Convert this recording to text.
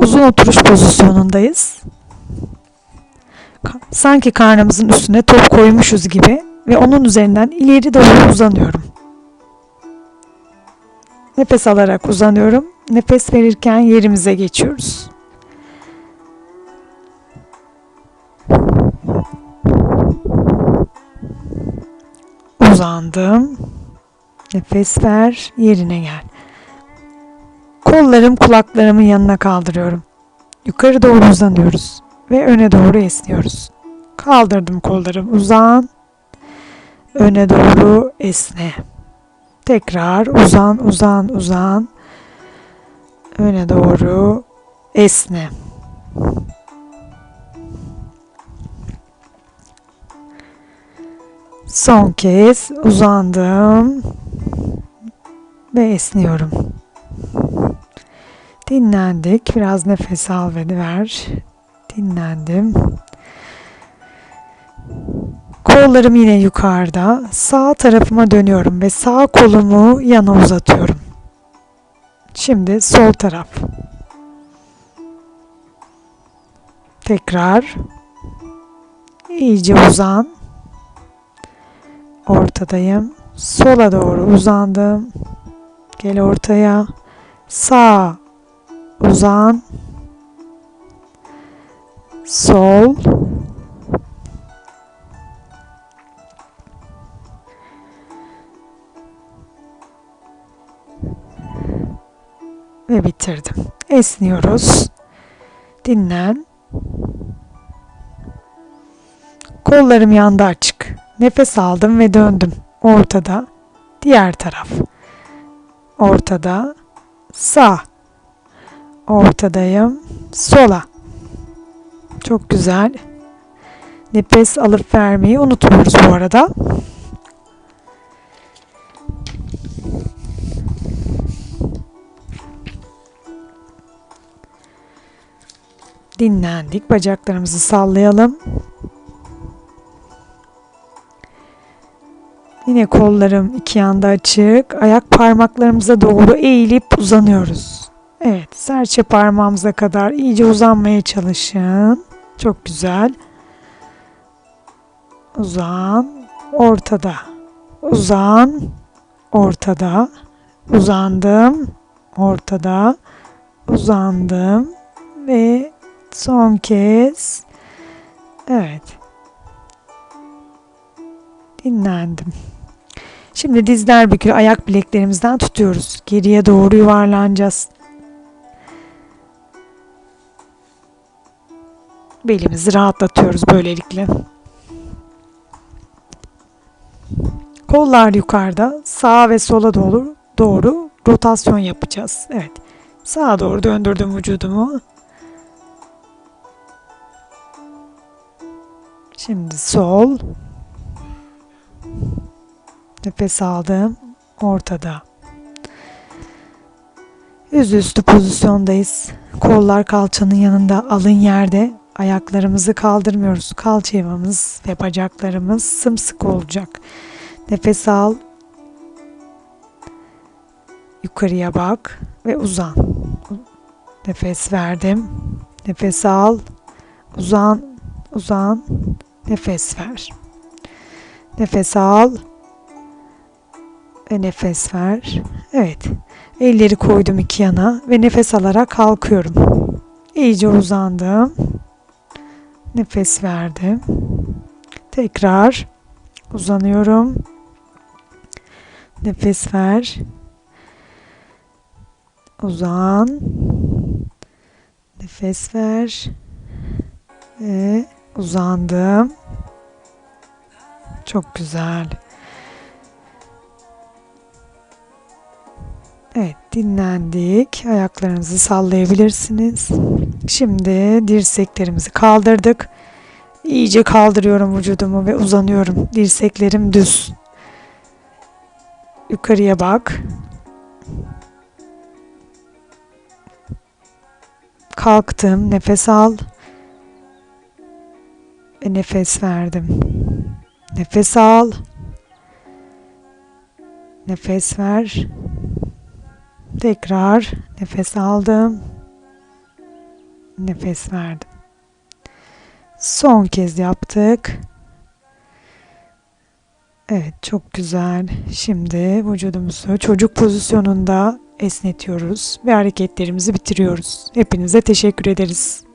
Uzun oturuş pozisyonundayız. Sanki karnımızın üstüne top koymuşuz gibi ve onun üzerinden ileri doğru uzanıyorum. Nefes alarak uzanıyorum. Nefes verirken yerimize geçiyoruz. Uzandım. Nefes ver, yerine gel. Kollarım kulaklarımın yanına kaldırıyorum. Yukarı doğru uzanıyoruz ve öne doğru esniyoruz. Kaldırdım kollarım. Uzan. Öne doğru esne. Tekrar uzan, uzan, uzan. Öne doğru esne. Son kez uzandım ve esniyorum. Dinlendik. Biraz nefes al ve ver. Dinlendim. Kollarım yine yukarıda. Sağ tarafıma dönüyorum ve sağ kolumu yana uzatıyorum. Şimdi sol taraf. Tekrar iyice uzan. Ortadayım. Sola doğru uzandım. Gel ortaya. Sağ uzan. Sol. Ve bitirdim. Esniyoruz. Dinlen. Kollarım yanda açık. Nefes aldım ve döndüm. Ortada. Diğer taraf. Ortada. Sağ. Ortadayım. Sola. Çok güzel. Nefes alıp vermeyi unutmuyoruz bu arada. Dinlendik. Bacaklarımızı sallayalım. Yine kollarım iki yanda açık. Ayak parmaklarımıza doğru eğilip uzanıyoruz. Evet, serçe parmağımıza kadar iyice uzanmaya çalışın. Çok güzel. Uzan, ortada. Uzan, ortada. Uzandım, ortada. Uzandım ve son kez. Evet. Dinlendim. Şimdi dizler bükülü ayak bileklerimizden tutuyoruz. Geriye doğru yuvarlanacağız. Belimizi rahatlatıyoruz böylelikle. Kollar yukarıda, sağa ve sola doğru doğru rotasyon yapacağız. Evet. Sağa doğru döndürdüm vücudumu. Şimdi sol. Nefes aldım. Ortada. Yüzüstü pozisyondayız. Kollar kalçanın yanında, alın yerde. Ayaklarımızı kaldırmıyoruz. Kalça yuvamız ve bacaklarımız sımsıkı olacak. Nefes al. Yukarıya bak ve uzan. Nefes verdim. Nefes al. Uzan, uzan. Nefes ver. Nefes al ve nefes ver. Evet. Elleri koydum iki yana ve nefes alarak kalkıyorum. İyice uzandım. Nefes verdim. Tekrar uzanıyorum. Nefes ver. Uzan. Nefes ver. Ve uzandım. Çok güzel. Evet dinlendik. Ayaklarınızı sallayabilirsiniz. Şimdi dirseklerimizi kaldırdık. İyice kaldırıyorum vücudumu ve uzanıyorum. Dirseklerim düz. Yukarıya bak. Kalktım. Nefes al. Ve nefes verdim. Nefes al. Nefes ver. Tekrar nefes aldım. Nefes verdim. Son kez yaptık. Evet çok güzel. Şimdi vücudumuzu çocuk pozisyonunda esnetiyoruz ve hareketlerimizi bitiriyoruz. Hepinize teşekkür ederiz.